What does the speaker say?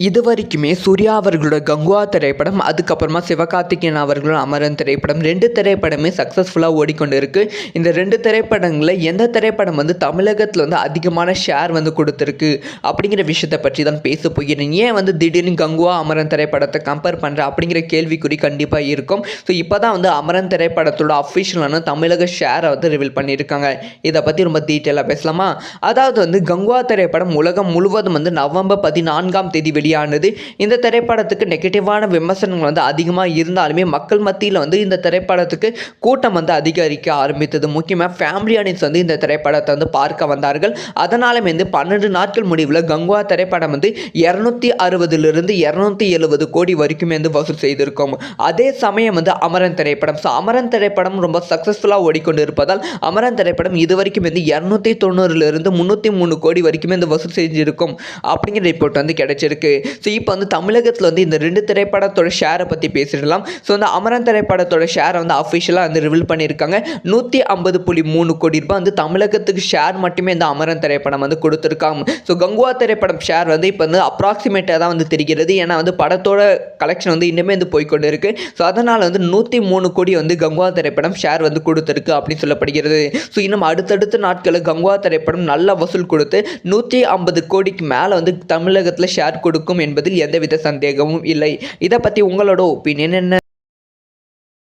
இது வரைக்குமே சூர்யா அவர்களோட கங்குவா திரைப்படம் அதுக்கப்புறமா சிவகார்த்திகேயன் அவர்களோட அமரன் திரைப்படம் ரெண்டு திரைப்படமே சக்ஸஸ்ஃபுல்லாக ஓடிக்கொண்டு இருக்குது இந்த ரெண்டு திரைப்படங்களில் எந்த திரைப்படம் வந்து தமிழகத்தில் வந்து அதிகமான ஷேர் வந்து கொடுத்துருக்கு அப்படிங்கிற விஷயத்தை பற்றி தான் பேச போகிறேன். ஏன் வந்து திடீர்னு கங்குவா அமரன் திரைப்படத்தை கம்பேர் பண்ணுற அப்படிங்கிற கேள்விக்குறி கண்டிப்பாக இருக்கும். ஸோ இப்போ தான் வந்து அமரன் திரைப்படத்தோட அஃபிஷியலான தமிழக ஷேரை வந்து ரிவீல் பண்ணியிருக்காங்க. இதை பற்றி ரொம்ப டீட்டெயிலாக பேசலாமா? அதாவது வந்து கங்குவா திரைப்படம் உலகம் முழுவதும் வந்து நவம்பர் பதினான்காம் தேதி வெளி வெளியானது. இந்த திரைப்படத்துக்கு நெகட்டிவான விமர்சனங்கள் வந்து அதிகமாக இருந்தாலுமே மக்கள் மத்தியில் வந்து இந்த திரைப்படத்துக்கு கூட்டம் வந்து அதிகரிக்க ஆரம்பித்தது. முக்கியமாக ஃபேமிலி ஆடியன்ஸ் வந்து இந்த திரைப்படத்தை வந்து பார்க்க வந்தார்கள். அதனாலுமே வந்து பன்னெண்டு நாட்கள் முடிவில் கங்குவா திரைப்படம் வந்து இரநூத்தி அறுபதுலேருந்து இரநூத்தி எழுபது கோடி வரைக்குமே வந்து வசூல் செய்திருக்கும். அதே சமயம் வந்து அமரன் திரைப்படம். ஸோ அமரன் திரைப்படம் ரொம்ப சக்ஸஸ்ஃபுல்லாக ஓடிக்கொண்டு இருப்பதால் அமரன் திரைப்படம் இது வரைக்கும் வந்து இரநூத்தி தொண்ணூறுலேருந்து முந்நூற்றி மூணு கோடி வரைக்குமே வந்து வசூல் செஞ்சுருக்கும். அப்படிங்கிற ரிப்போர்ட் வந்து கிடைச்சிருக்கு. ஸோ இப்போ வந்து தமிழகத்தில் வந்து இந்த ரெண்டு திரைப்படத்தோட ஷேரை பற்றி பேசிடலாம். ஸோ அந்த அமரன் திரைப்படத்தோட ஷேரை வந்து அஃபிஷியலாக வந்து ரிவீல் பண்ணியிருக்காங்க நூற்றி ஐம்பது புள்ளி மூணு கோடி ரூபாய் வந்து தமிழகத்துக்கு ஷேர் மட்டுமே இந்த அமரன் திரைப்படம் வந்து கொடுத்துருக்காங்க. ஸோ கங்குவா திரைப்படம் ஷேர் வந்து இப்போ வந்து அப்ராக்சிமேட்டாக தான் வந்து தெரிகிறது. ஏன்னா வந்து படத்தோட கலெக்ஷன் வந்து இன்னுமே வந்து போய்க்கொண்டு இருக்கு. ஸோ அதனால் வந்து நூற்றி மூணு கோடி வந்து கங்குவா திரைப்படம் ஷேர் வந்து கொடுத்துருக்கு அப்படின்னு சொல்லப்படுகிறது. ஸோ இன்னும் அடுத்தடுத்த நாட்களில் கங்குவா திரைப்படம் நல்ல வசூல் கொடுத்து நூற்றி ஐம்பது கோடிக்கு மேலே வந்து தமிழகத்தில் ஷேர் கொடுக்கும் என்பதில் எந்தவித சந்தேகமும் இல்லை. இதை பற்றி உங்களோட ஒப்பீனியன் என்ன?